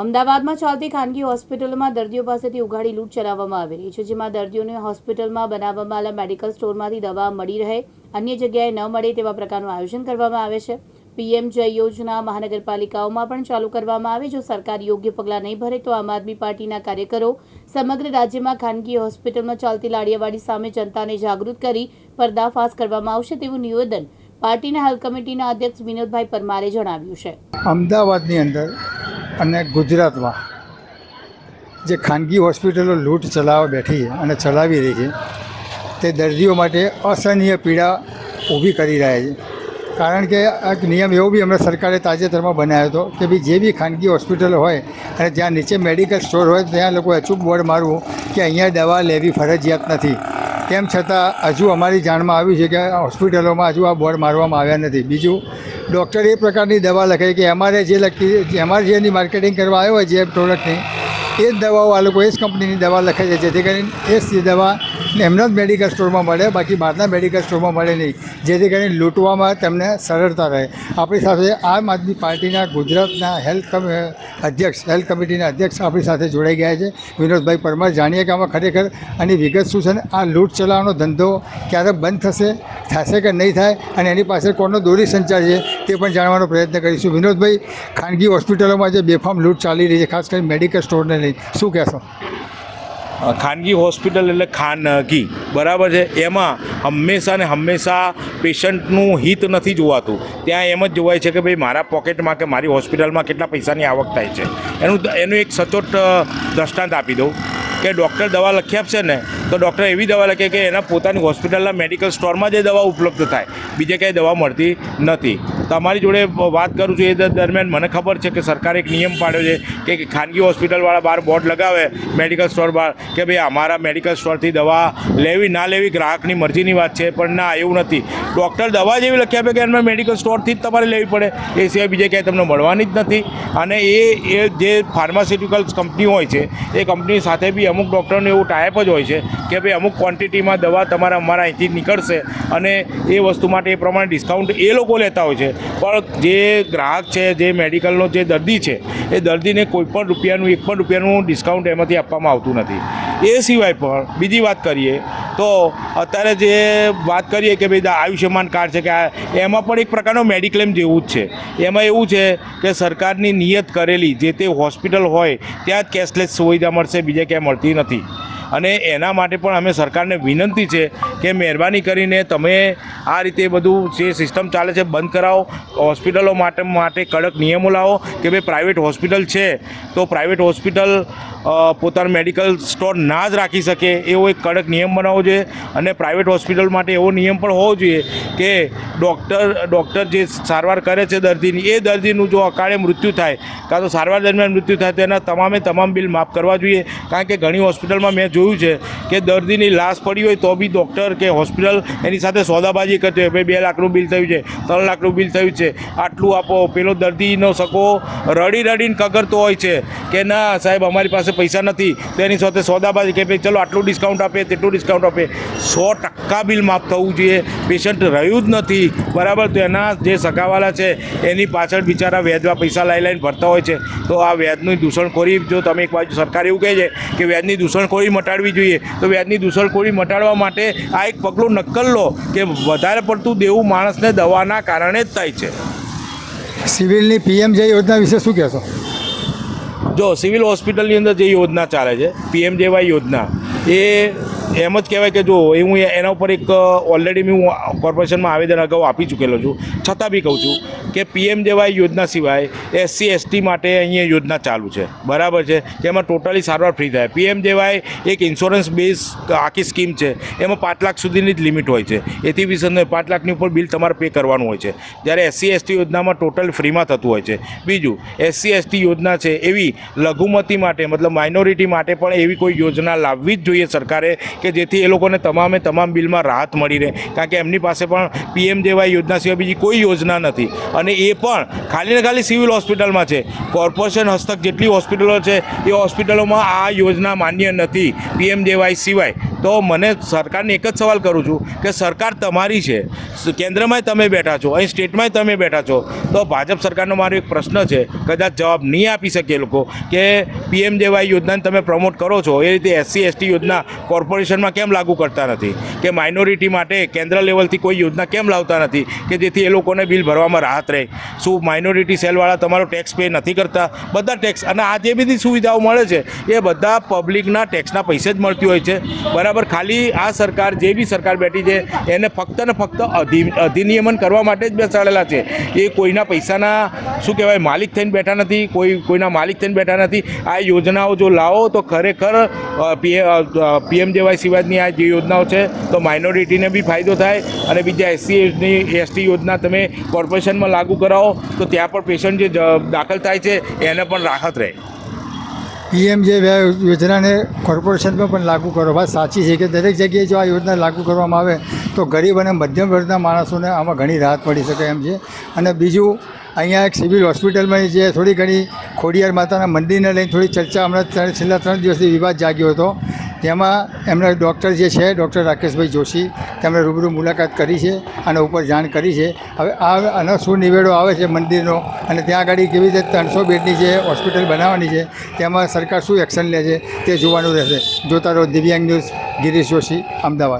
અમદાવાદમાં ચાલતી ખાનગી હોસ્પિટલોમાં દર્દીઓ પાસેથી ઉઘાડી લૂંટ ચલાવવામાં આવી રહી છે, જેમાં દર્દીઓને હોસ્પિટલમાં બનાવવામાં આવેલા મેડિકલ સ્ટોરમાંથી દવા મળી રહે, અન્ય જગ્યાએ ન મળે તેવા પ્રકારનું આયોજન કરવામાં આવે છે. પીએમ જય યોજના મહાનગરપાલિકાઓમાં પણ ચાલુ કરવામાં આવે, જો સરકાર યોગ્ય પગલાં નહીં ભરે તો આમ આદમી પાર્ટીના કાર્યકરો સમગ્ર રાજ્યમાં ખાનગી હોસ્પિટલમાં ચાલતી લાડિયાવાડી સામે જનતાને જાગૃત કરી પર્દાફાશ કરવામાં આવશે તેવું નિવેદન પાર્ટીના હાલ કમિટીના અધ્યક્ષ વિનોદભાઈ પરમારે જણાવ્યું છે. અમદાવાદની અંદર અને ગુજરાતમાં જે ખાનગી હોસ્પિટલો લૂંટ ચલાવવા બેઠી અને ચલાવી રહી છે, તે દર્દીઓ માટે અસહનીય પીડા ઊભી કરી રહ્યા છે. કારણ કે એક નિયમ એવો બી હમણાં સરકારે તાજેતરમાં બનાવ્યો હતો કે ભાઈ જે બી ખાનગી હોસ્પિટલ હોય અને જ્યાં નીચે મેડિકલ સ્ટોર હોય ત્યાં લોકો અચૂક બોર્ડ મારવું કે અહીંયા દવા લેવી ફરજિયાત નથી. તેમ છતાં હજુ અમારી જાણમાં આવ્યું છે કે હોસ્પિટલોમાં હજુ આ બોર્ડ મારવામાં આવ્યા નથી. બીજું ડૉક્ટર એ પ્રકારની દવા લખે કે અમારે જે લખી અમારે જેની માર્કેટિંગ કરવા આવ્યો હોય જે પ્રોડક્ટની એ જ દવાઓ આ લોકો, એ જ કંપનીની દવા લખે છે જેથી કરીને એ જ દવા એમના જ મેડિકલ સ્ટોરમાં મળે, બાકી બહારના મેડિકલ સ્ટોરમાં મળે નહીં. જેથી કરીને લૂંટવામાં તેમને સરળતા રહે. આપણી સાથે આમ આદમી પાર્ટીના ગુજરાતના હેલ્થ અધ્યક્ષ હેલ્થ કમિટીના અધ્યક્ષ આપણી સાથે જોડાઈ ગયા છે. વિનોદભાઈ પરમાર, જાણીએ કે આમાં ખરેખર આની વિગત શું છે ને? આ લૂંટ ચલાવવાનો ધંધો ક્યારે બંધ થશે થશે કે નહીં થાય? અને એની પાછળ કોનો દોરી સંચાર છે તે પણ જાણવાનો પ્રયત્ન કરીશું. વિનોદભાઈ, ખાનગી હોસ્પિટલોમાં જે બેફામ લૂંટ ચાલી રહી છે, ખાસ કરીને મેડિકલ સ્ટોરને લઈ શું કહેશો? ખાનગી હોસ્પિટલ એટલે ખાનગી. બરાબર છે? એમાં હંમેશા ને હંમેશા પેશન્ટનું હિત નથી જોવાતું. ત્યાં એમ જ જોવાય છે કે ભાઈ મારા પોકેટમાં કે મારી હોસ્પિટલમાં કેટલા પૈસાની આવક થાય છે. એનું એનું એક સચોટ દ્રષ્ટાંત આપી દઉં કે ડૉક્ટર દવા લખી આપશે ને, તો ડૉક્ટર એવી દવા લખે કે એના પોતાની હોસ્પિટલના મેડિકલ સ્ટોરમાં જે દવા ઉપલબ્ધ થાય. બીજે ક્યાંય દવા મળતી નથી. તમારી જોડે વાત કરું છું એ દર- દરમિયાન મને ખબર છે કે સરકારે એક નિયમ પાડ્યો છે કે ખાનગી હોસ્પિટલવાળા બહાર બોર્ડ લગાવે મેડિકલ સ્ટોર બહાર, કે ભાઈ અમારા મેડિકલ સ્ટોરથી દવા લેવી, ના લેવી ગ્રાહકની મરજીની વાત છે, પણ ના, એવું નથી. ડૉક્ટર દવા જેવી લખી આપે કે એમાં મેડિકલ સ્ટોરથી જ તમારે લેવી પડે. એ સિવાય બીજે ક્યાંય તમને મળવાની જ નથી. અને એ એ જે ફાર્માસ્યુટિકલ્સ કંપની હોય છે, એ કંપની સાથે બી અમુક ડૉક્ટરનું એવું ટાઈપ જ હોય છે કે ભાઈ અમુક ક્વોન્ટિટીમાં દવા તમારા, અમારા અહીંથી નીકળશે. અને એ વસ્તુ માટે એ પ્રમાણે ડિસ્કાઉન્ટ એ લોકો લેતા હોય છે. પણ જે ગ્રાહક છે, જે મેડિકલનો જે દર્દી છે, એ દર્દીને કોઈ પણ રૂપિયાનું, એક પણ રૂપિયાનું ડિસ્કાઉન્ટ એમાંથી આપવામાં આવતું નથી. એ સિવાય પણ બીજી વાત કરીએ તો અત્યારે જે વાત કરીએ કે ભાઈ આયુષ્યમાન કાર્ડ છે કે આ, એમાં પણ એક પ્રકારનો મેડિક્લેમ જેવું જ છે. એમાં એવું છે કે સરકારની નિયત કરેલી જે તે હોસ્પિટલ હોય, ત્યાં જ કેશલેસ સુવિધા મળશે, બીજે ક્યાંય મળતી નથી. અને એના માટે પણ અમે સરકારને વિનંતી છે કે મહેરબાની કરીને તમે આ રીતે બધું જે સિસ્ટમ ચાલે છે બંધ કરાવો. હોસ્પિટલો માટે માટે કડક નિયમો લાવો કે ભાઈ પ્રાઇવેટ હોસ્પિટલ છે તો પ્રાઇવેટ હોસ્પિટલ પોતાનું મેડિકલ સ્ટોર ના જ રાખી શકે એવો એક કડક નિયમ બનાવવો જોઈએ અને પ્રાઇવેટ હોસ્પિટલ માટે એવો નિયમ પણ હોવો જોઈએ કે ડૉક્ટર ડૉક્ટર જે સારવાર કરે છે દર્દીની, એ દર્દીનું જો અકાળે મૃત્યુ થાય, કાં તો સારવાર દરમિયાન મૃત્યુ થાય તો એના તમામે તમામ બિલ માફ કરવા જોઈએ. કારણ કે ઘણી હોસ્પિટલમાં મેં જોયું છે કે દર્દીની લાશ પડી હોય તો બી ડૉક્ટર કે હોસ્પિટલ એની સાથે સોદાબાજી કરતી હોય. ભાઈ, બે લાખનું બિલ થયું છે, ત્રણ લાખનું બિલ થયું છે. આટલું આપો. પેલો દર્દીનો સગો રડી રડીને કગરતો હોય છે કે ના, સાહેબ, અમારી પાસે પૈસા નથી. તો એની સાથે સોદાબાજી કે ભાઈ, ચલો, આટલું ડિસ્કાઉન્ટ આપે તેટલું ડિસ્કાઉન્ટ આપે સો ટકા બિલ માફ થવું જોઈએ. પેશન્ટ રહ્યું જ નથી. બરાબર તો એના જે સગાવાલા છે એની પાછળ બિચારા વ્યાજમાં પૈસા લઈ લાઈને ભરતા હોય છે. તો આ વ્યાજની દૂષણખોરી જો તમે એક બાજુ સરકાર એવું કહે છે કે વ્યાજની દૂષણખોરી મટાડવી જોઈએ તો વ્યાજની દૂષણખોરી મટાડવા માટે આ એક પગલું નક્કલ લો કે વધારે પડતું દેવું માણસને દવાના કારણે જ થાય છે. સિવિલની પીએમ જે યોજના વિશે શું કહેશો? જો સિવિલ હોસ્પિટલની અંદર જે યોજના ચાલે છે પીએમ જેવાય યોજના એ એમ જ કહેવાય કે જો, એ હું એના ઉપર એક ઓલરેડી હું કોર્પોરેશનમાં આવેદન અગાઉ આપી ચૂકેલો છું. છતાં બી કહું છું કે પીએમ જેવાય યોજના સિવાય એસસી એસટી માટે અહીંયા યોજના ચાલુ છે. બરાબર છે? એમાં ટોટલી સારવાર ફ્રી થાય. પીએમ જેવાય એક ઇન્સ્યોરન્સ બેઝ આખી સ્કીમ છે. એમાં પાંચ લાખ સુધીની જ લિમિટ હોય છે. એથી વિશે પાંચ લાખની ઉપર બિલ તમારે પે કરવાનું હોય છે. જ્યારે એસસી એસટી યોજનામાં ટોટલ ફ્રીમાં થતું હોય છે. બીજું એસસી એસટી યોજના છે એવી લઘુમતી માટે, મતલબ માઇનોરિટી માટે પણ એવી કોઈ યોજના લાવવી જ જોઈએ સરકારે કે જેથી એ લોકોને તમામે તમામ બિલમાં રાહત મળી રહે. કારણ કે એમની પાસે પણ પીએમ જેવાય યોજના સિવાય બીજી કોઈ યોજના નથી. અને એ પણ ખાલી ને ખાલી સિવિલ હોસ્પિટલમાં છે. કોર્પોરેશન હસ્તક જેટલી હોસ્પિટલો છે, એ હોસ્પિટલોમાં આ યોજના માન્ય નથી. પીએમ જેવાય સિવાય. તો મને સરકારને એક જ સવાલ કરું છું કે સરકાર તમારી છે. કેન્દ્રમાંય તમે બેઠા છો, અહીં સ્ટેટમાંય તમે બેઠા છો. તો ભાજપ સરકારનો મારો એક પ્રશ્ન છે, કદાચ જવાબ નહીં આપી શકે લોકો કે પીએમ જેવાય યોજનાને તમે પ્રમોટ કરો છો. એ રીતે એસસી, એસટી યોજના કોર્પોરેશનમાં કેમ લાગુ કરતા નથી? કે માઇનોરિટી માટે કેન્દ્ર લેવલથી કોઈ યોજના કેમ લાવતા નથી? કે જેથી એ લોકોને બિલ ભરવામાં રાહત રહે? શું માઇનોરિટી સેલવાળા તમારો ટેક્સ પે નથી કરતા? બધા ટેક્સ અને આ જે બધી સુવિધાઓ મળે છે, એ બધા પબ્લિકના ટેક્સના પૈસે જ મળતી હોય છે. બરાબર? ખાલી આ સરકાર જે બી સરકાર બેઠી છે, એને ફક્ત ને ફક્ત અધિ, અધિનિયમન કરવા માટે જ બેસાડેલા છે. એ કોઈના પૈસાના, શું કહેવાય, માલિક થઈને બેઠા નથી, કોઈ, કોઈના માલિક થઈને બેઠા નથી. આ યોજનાઓ જો લાવો તો ખરેખર પીએમ જેવાય સિવાયની આ જે યોજનાઓ છે, તો માઇનોરિટીને બી ફાયદો થાય અને બીજા એસસી, એસટી યોજના તમે કોર્પોરેશનમાં લાગુ કરાવો, તો ત્યાં પણ પેશન્ટ જે, દાખલ થાય છે, એને પણ રાહત રહે. પીએમ જે યોજનાને કોર્પોરેશનમાં પણ લાગુ કરો. વાત સાચી છે કે દરેક જગ્યાએ જો આ યોજના લાગુ કરવામાં આવે, તો ગરીબ અને મધ્યમ વર્ગના માણસોને આમાં ઘણી રાહત મળી શકે એમ છે. અને બીજું, અહીંયા એક સિવિલ હોસ્પિટલમાં જે થોડી ઘણી ખોડિયાર માતાના મંદિરને લઈને થોડી ચર્ચા હમણાં છેલ્લા ત્રણ દિવસથી વિવાદ જાગ્યો હતો. તેમાં એમના ડૉક્ટર જે છે, ડૉક્ટર રાકેશભાઈ જોશી, તેમણે રૂબરૂ મુલાકાત કરી છે અને ઉપર જાણ કરી છે. હવે આ આનો શું નિવેડો આવે છે મંદિરનો અને ત્યાં આગળ કેવી રીતે ત્રણસો બેડની જે હોસ્પિટલ બનાવવાની છે, તેમાં સરકાર શું એક્શન લે છે તે જોવાનું રહેશે. જોતા રહો દિવ્યાંગ ન્યૂઝ, ગિરીશ જોશી, અમદાવાદ.